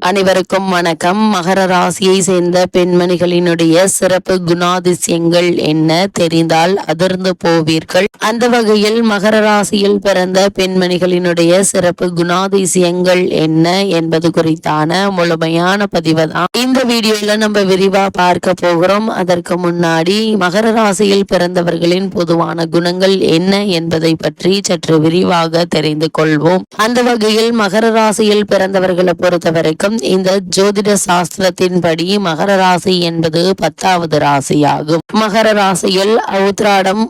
அனைவருக்கும் வணக்கம். மகர ராசியை சேர்ந்த பெண்மணிகளினுடைய சிறப்பு குணாதிசயங்கள் என்ன தெரிந்தால் அதிர்ந்து போவீர்கள். அந்த வகையில் மகர ராசியில் பிறந்த பெண்மணிகளினுடைய சிறப்பு குணாதிசயங்கள் என்ன என்பது குறித்தான முழுமையான பதிவு தான் இந்த வீடியோல நம்ம விரிவா பார்க்க போகிறோம். அதற்கு முன்னாடி மகர ராசியில் பிறந்தவர்களின் பொதுவான குணங்கள் என்ன என்பதை பற்றி சற்று விரிவாக தெரிந்து கொள்வோம். அந்த வகையில் மகர ராசியில் பிறந்தவர்களை பொறுத்தவரை வரைக்கும் இந்த ஜோதிட சாஸ்திரத்தின்படி மகர ராசி என்பது பத்தாவது ராசியாகும். மகர ராசியில் உத்திராடம்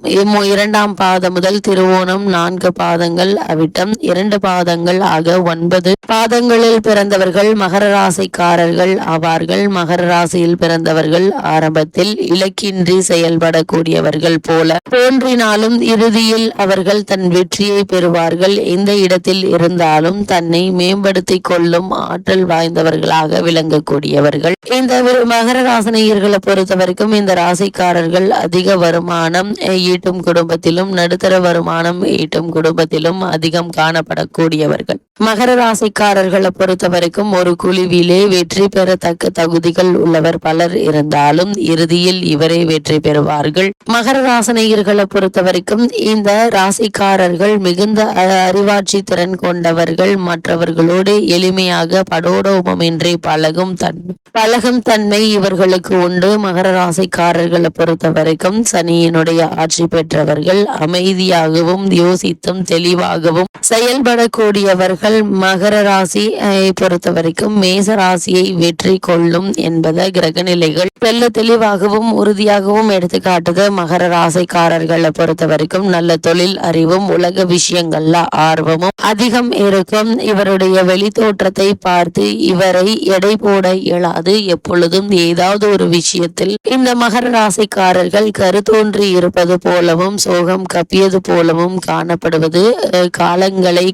இரண்டாம் பாதம் முதல் திருவோணம் நான்கு பாதங்கள் அவிட்டம் இரண்டு பாதங்கள் ஆக ஒன்பது. பாதங்களில் பிறந்தவர்கள் மகர ராசிக்காரர்கள் ஆவார்கள். மகர ராசியில் பிறந்தவர்கள் ஆரம்பத்தில் இலக்கின்றி செயல்படக்கூடியவர்கள் போல. தோன்றினாலும் இறுதியில் அவர்கள் தன் வெற்றியை பெறுவார்கள். எந்த இடத்தில் இருந்தாலும் தன்னை மேம்படுத்திக் கொள்ளும் ஆற்றல் வாய்ந்தவர்களாக விளங்கக்கூடியவர்கள். இந்த மகர ராசினியர்களை பொறுத்த வரைக்கும் இந்த ராசிக்காரர்கள் அதிக வருமானம் ஈட்டும் குடும்பத்திலும் நடுத்தர வருமானம் ஈட்டும் குடும்பத்திலும் அதிகம் காணப்படக்கூடியவர்கள். மகர ராசிக்காரர்களை பொறுத்த வரைக்கும் ஒரு குழுவிலே வெற்றி பெறத்தக்க தகுதிகள் உள்ளவர் பலர் இருந்தாலும் இறுதியில் இவரே வெற்றி பெறுவார்கள். மகர ராசினியர்களை பொறுத்த வரைக்கும் இந்த ராசிக்காரர்கள் மிகுந்த அறிவாட்சி திறன் கொண்டவர்கள் மற்றவர்களோடு எளிமையாக படோட படோடோபமின்றி பழகும் தன்மை பழகும் தன்மை இவர்களுக்கு உண்டு. மகர ராசிக்காரர்களை பொறுத்த வரைக்கும் சனியினுடைய ஆட்சி பெற்றவர்கள் அமைதியாகவும் யோசித்தும் தெளிவாகவும் செயல்படக்கூடியவர்கள். மகர ராசி பொறுத்த வரைக்கும் மேச ராசியை வெற்றி கொள்ளும் என்பத கிரகநிலைகள் தெல்ல தெளிவாகவும் உறுதியாகவும் எடுத்துக்காட்டுது மகர ராசிக்காரர்களை பொறுத்த வரைக்கும் நல்ல தொழில் அறிவும் உலக விஷயங்கள்ல ஆர்வமும் அதிகம் இருக்கும். இவருடைய வெளித்தோற்றத்தை பார்த்து இவரை எடை போட இயலாது. எப்பொழுதும் ஏதாவது ஒரு விஷயத்தில் இந்த மகர ராசிக்காரர்கள் கருத்தோன்றி இருப்பது போலவும் சோகம் கப்பியது போலவும் காணப்படுவது காலங்களை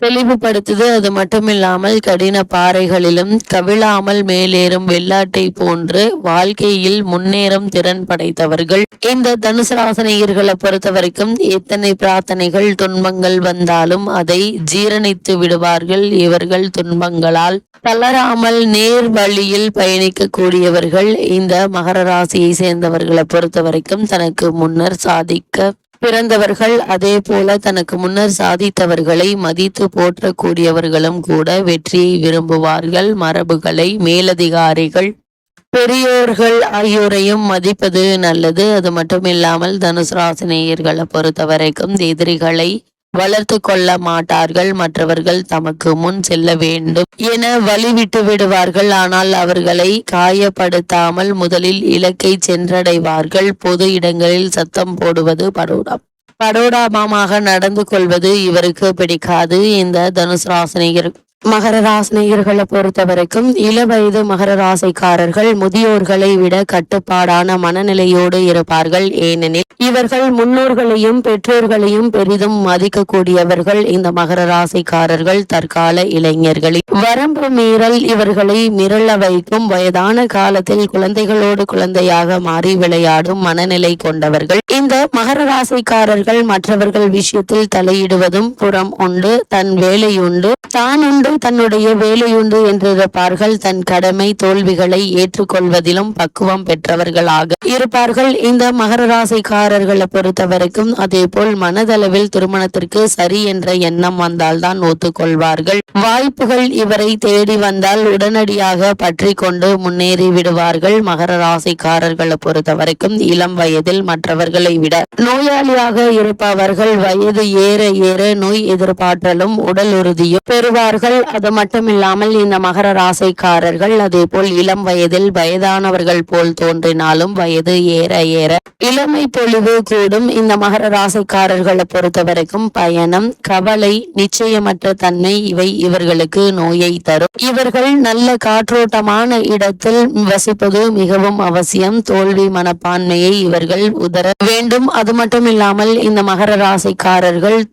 தெளிவுபடுத்துது. அது மட்டுமில்லாமல் கடின பாறைகளிலும் கவிழாமல் மேலேறும் வெள்ளாட்டை போன்று வாழ்க்கையில் முன்னேறும் திறன் படைத்தவர்கள். இந்த தனுசு ராசனையர்களை பொறுத்த வரைக்கும் எத்தனை பிரார்த்தனைகள் துன்பங்கள் வந்தாலும் அதை ஜீரணித்து விடுவார்கள் இவர்கள் துன்பங்களால். தளராமல் நேர் வழியில் பயணிக்கக்கூடியவர்கள் இந்த மகர ராசியை சேர்ந்தவர்களை பொறுத்த வரைக்கும் தனக்கு முன்னர் சாதிக்க பிறந்தவர்கள் அதே போல தனக்கு முன்னர் சாதித்தவர்களை மதித்து போற்றக்கூடியவர்களும் கூட வெற்றியை விரும்புவார்கள். மரபுகளை மேலதிகாரிகள் பெரியோர்கள் ஆகியோரையும் மதிப்பது நல்லது. அது மட்டுமில்லாமல் தனுசு ராசினேயர்களை பொறுத்த வரைக்கும் எதிரிகளை வளர்த்து கொள்ள மாட்டார்கள் மற்றவர்கள் தமக்கு முன் செல்ல வேண்டும் என வழிவிட்டு விடுவார்கள். ஆனால் அவர்களை காயப்படுத்தாமல் முதலில் இலக்கை சென்றடைவார்கள். பொது இடங்களில் சத்தம் போடுவது படோடா படோடாபமாக நடந்து கொள்வது இவருக்கு பிடிக்காது. இந்த தனுசு ராசினியர் மகர ராசினியர்களை பொறுத்த வரைக்கும் இளவயது மகர ராசிக்காரர்கள் முதியோர்களை விட கட்டுப்பாடான மனநிலையோடு இருப்பார்கள். ஏனெனில் இவர்கள் முன்னோர்களையும் பெற்றோர்களையும் பெரிதும் மதிக்கக்கூடியவர்கள் இந்த மகர ராசிக்காரர்கள் தற்கால இளைஞர்களில். வரம்பு மீறல் இவர்களை மிரள வைக்கும் வயதான காலத்தில் குழந்தைகளோடு குழந்தையாக மாறி விளையாடும் மனநிலை கொண்டவர்கள். இந்த மகர ராசிக்காரர்கள் மற்றவர்கள் விஷயத்தில் தலையிடுவதும் புறம் உண்டு தன் வேலையுண்டு தான் உண்டு தன்னுடைய வேலையுண்டு என்றிருப்பார்கள். தன் கடமை தோல்விகளை ஏற்றுக்கொள்வதிலும் பக்குவம் பெற்றவர்களாக இருப்பார்கள். இந்த மகர ராசிக்காரர்களை பொறுத்த வரைக்கும் அதே போல் மனதளவில் திருமணத்திற்கு சரி என்ற எண்ணம் வந்தால்தான் ஒத்துக்கொள்வார்கள். வாய்ப்புகள் இவரை தேடி வந்தால் உடனடியாக பற்றி கொண்டு முன்னேறி விடுவார்கள். மகர ராசிக்காரர்களை பொறுத்தவரைக்கும் இளம் வயதில் மற்றவர்களை விட நோயாளியாக இருப்பவர்கள் வயது ஏற ஏற நோய் எதிர்பார்த்தலும் உடல் உறுதியும் பெறுவார்கள். அது மட்டுமில்லாமல் இந்த மகர ராசிக்காரர்கள் அதே போல் இளம் வயதில் வயதானவர்கள் போல் தோன்றினாலும் வயது ஏற ஏற இளமை பொழுது கூடும். இந்த மகர ராசிக்காரர்களை பொறுத்த வரைக்கும் பயணம் கவலை நிச்சயமற்ற தன்மை இவை இவர்களுக்கு நோயை தரும். இவர்கள் நல்ல காற்றோட்டமான இடத்தில் வசிப்பது மிகவும் அவசியம். தோல்வி மனப்பான்மையை இவர்கள் உதர வேண்டும். அது மட்டுமில்லாமல் இந்த மகர ராசிக்காரர்கள்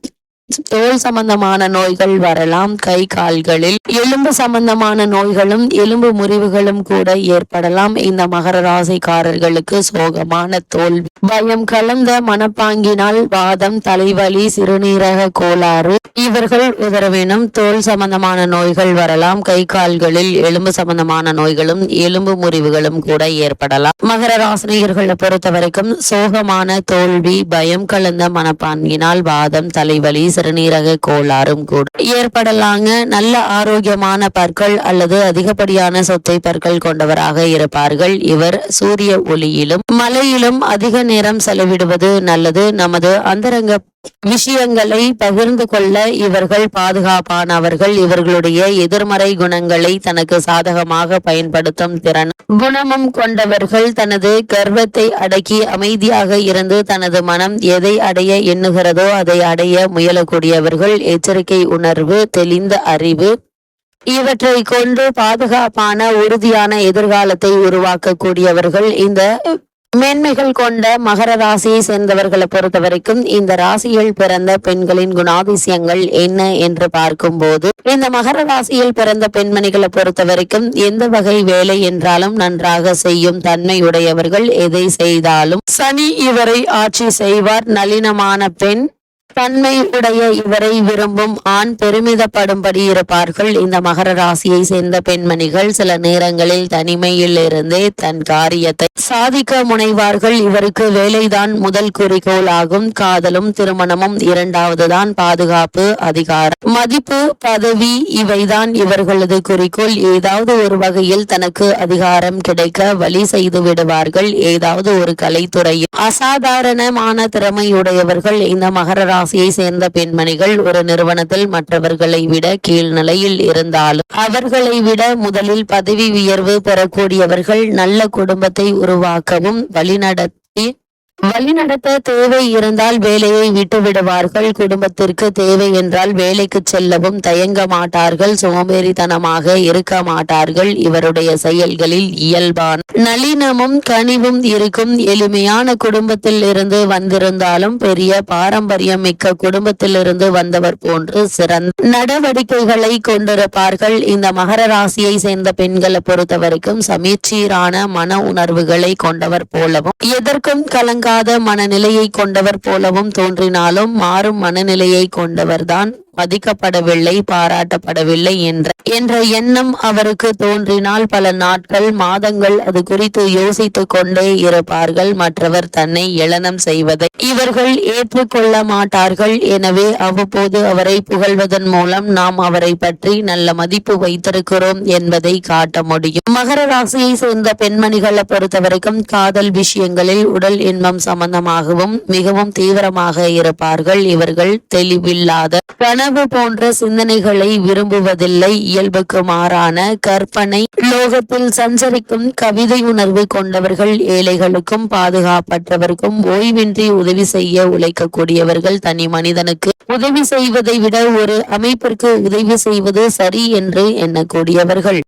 தோல் சம்பந்தமான நோய்கள் வரலாம் கை கால்களில் எலும்பு சம்பந்தமான நோய்களும் எலும்பு முறிவுகளும் கூட ஏற்படலாம். இந்த மகர ராசிக்காரர்களுக்கு சோகமான தோல்வி பயம் கலந்த மனப்பாங்கினால் வாதம் தலைவலி சிறுநீரக கோளாறு இவர்கள் உதரவேணும் தோல் சம்பந்தமான நோய்கள் வரலாம். கை கால்களில் எலும்பு சம்பந்தமான நோய்களும் எலும்பு முறிவுகளும் கூட ஏற்படலாம். மகர ராசினியர்களை பொறுத்த வரைக்கும் சோகமான தோல்வி பயம் கலந்த மனப்பான்கினால் வாதம் தலைவலி சிறுநீரக கோளாறும் கூட ஏற்படலாங்க. நல்ல ஆரோக்கியமான பற்கள் அல்லது அதிகப்படியான சொத்தை பற்கள் கொண்டவராக இருப்பார்கள். இவர் சூரிய ஒளியிலும் மலையிலும் அதிக நேரம் செலவிடுவது நல்லது. நமது அந்தரங்க விஷயங்களை பகிர்ந்து கொள்ள இவர்கள் பாதுகாப்பானவர்கள். இவர்களுடைய எதிர்மறை குணங்களை தனக்கு சாதகமாக பயன்படுத்தும் திறன். குணமும் கொண்டவர்கள் தனது கர்வத்தை அடக்கி அமைதியாக இருந்து தனது மனம் எதை அடைய எண்ணுகிறதோ அதை அடைய முயலக்கூடியவர்கள். எச்சரிக்கை உணர்வு தெளிந்த அறிவு. இவற்றை கொண்டு பாதுகாப்பான உறுதியான எதிர்காலத்தை உருவாக்கக்கூடியவர்கள். இந்த மேன்மைகள் கொண்ட மகர ராசியை சேர்ந்தவர்களை பொறுத்த வரைக்கும் இந்த ராசியில் பிறந்த பெண்களின் குணாதிசயங்கள் என்ன என்று பார்க்கும்போது இந்த மகர ராசியில் பிறந்த பெண்மணிகளை பொறுத்த வரைக்கும் எந்த வகை வேலை என்றாலும் நன்றாக செய்யும் தன்மை உடையவர்கள் எதை செய்தாலும் சனி இவரை ஆட்சி செய்வார். நளினமான பெண் தன்மை உடைய இவரை விரும்பும் ஆண் பெருமிதப்படும்படி இருப்பார்கள். இந்த மகர ராசியை சேர்ந்த பெண்மணிகள் சில நேரங்களில் தனிமையில் இருந்தே தன் காரியத்தை சாதிக்க முனைவார்கள். இவருக்கு வேலைதான் முதல் குறிக்கோள் ஆகும் காதலும் திருமணமும் இரண்டாவதுதான் பாதுகாப்பு அதிகாரம். மதிப்பு பதவி இவைதான் இவர்களது குறிக்கோள். ஏதாவது ஒரு வகையில் தனக்கு அதிகாரம் கிடைக்க வழி செய்து விடுவார்கள். ஏதாவது ஒரு கலைத்துறையில் அசாதாரணமான திறமையுடையவர்கள். இந்த மகர ராசியை சேர்ந்த பெண்மணிகள் ஒரு நிறுவனத்தில் மற்றவர்களை விட கீழ்நிலையில் இருந்தாலும் அவர்களை விட முதலில் பதவி உயர்வு பெறக்கூடியவர்கள் நல்ல குடும்பத்தை உருவாக்கவும் வழிநடத்தி வழிநடத்த தேவை இருந்தால் வேலையை விட்டு விடுவார்கள். குடும்பத்திற்கு தேவை என்றால் வேலைக்கு செல்லவும் தயங்க மாட்டார்கள். சோம்பேறித்தனமாக இருக்க மாட்டார்கள். இவருடைய செயல்களில் இயல்பான நளினமும் கனிவும் இருக்கும். எளிமையான குடும்பத்தில் இருந்து வந்திருந்தாலும் பெரிய பாரம்பரியம் மிக்க குடும்பத்திலிருந்து வந்தவர் போன்று சிறந்த நடவடிக்கைகளை கொண்டிருப்பார்கள். இந்த மகர ராசியை சேர்ந்த பெண்களை பொறுத்தவரைக்கும் சமீச்சீரான மன உணர்வுகளை கொண்டவர் போலவும் எதற்கும் மாறாத மனநிலையை கொண்டவர் போலவும் தோன்றினாலும் மாறும் மனநிலையை கொண்டவர்தான் மதிக்கப்படவில்லை பாராட்டப்படவில்லை என்ற என்ற எண்ணம் அவருக்கு தோன்றினால் பல நாட்கள் மாதங்கள் அது குறித்து யோசித்துக் கொண்டே இருப்பார்கள். மற்றவர் தன்னை ஏளனம் செய்வதை இவர்கள் ஏற்றுக்கொள்ள மாட்டார்கள். எனவே அவ்வப்போது அவரை புகழ்வதன் மூலம் நாம் அவரை பற்றி நல்ல மதிப்பு வைத்திருக்கிறோம் என்பதை காட்ட முடியும். மகர ராசியை சேர்ந்த பெண்மணிகளை பொறுத்தவரைக்கும் காதல் விஷயங்களில் உடல் இன்பம் சம்பந்தமாகவும் மிகவும் தீவிரமாக இருப்பார்கள். இவர்கள் தெளிவில்லாத கனவு போன்ற சிந்தனைகளை விரும்புவதில்லை. இயல்புக்கு மாறான கற்பனை. லோகத்தில் சஞ்சரிக்கும் கவிதை உணர்வு கொண்டவர்கள் ஏழைகளுக்கும் பாதுகாப்பற்றவர்க்கும் ஓய்வின்றி உதவி செய்ய உழைக்கக்கூடியவர்கள் தனி மனிதனுக்கு. உதவி செய்வதை விட ஒரு அமைப்பிற்கு உதவி செய்வது சரி என்று எண்ணக்கூடியவர்கள்.